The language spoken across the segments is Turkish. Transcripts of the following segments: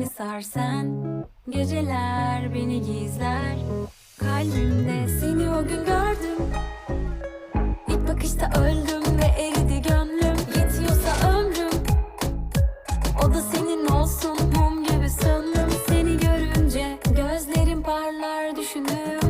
beni sarsan. Geceler beni gizler. Kalbimde seni o gün gördüm. İlk bakışta öldüm ve eridi gönlüm. Yetiyorsa ömrüm. O da senin olsun mum gibi söndüm Seni görünce gözlerim parlar düşündüğümde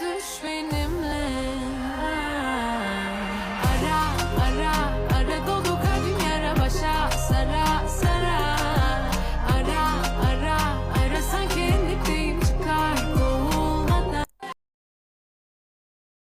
düş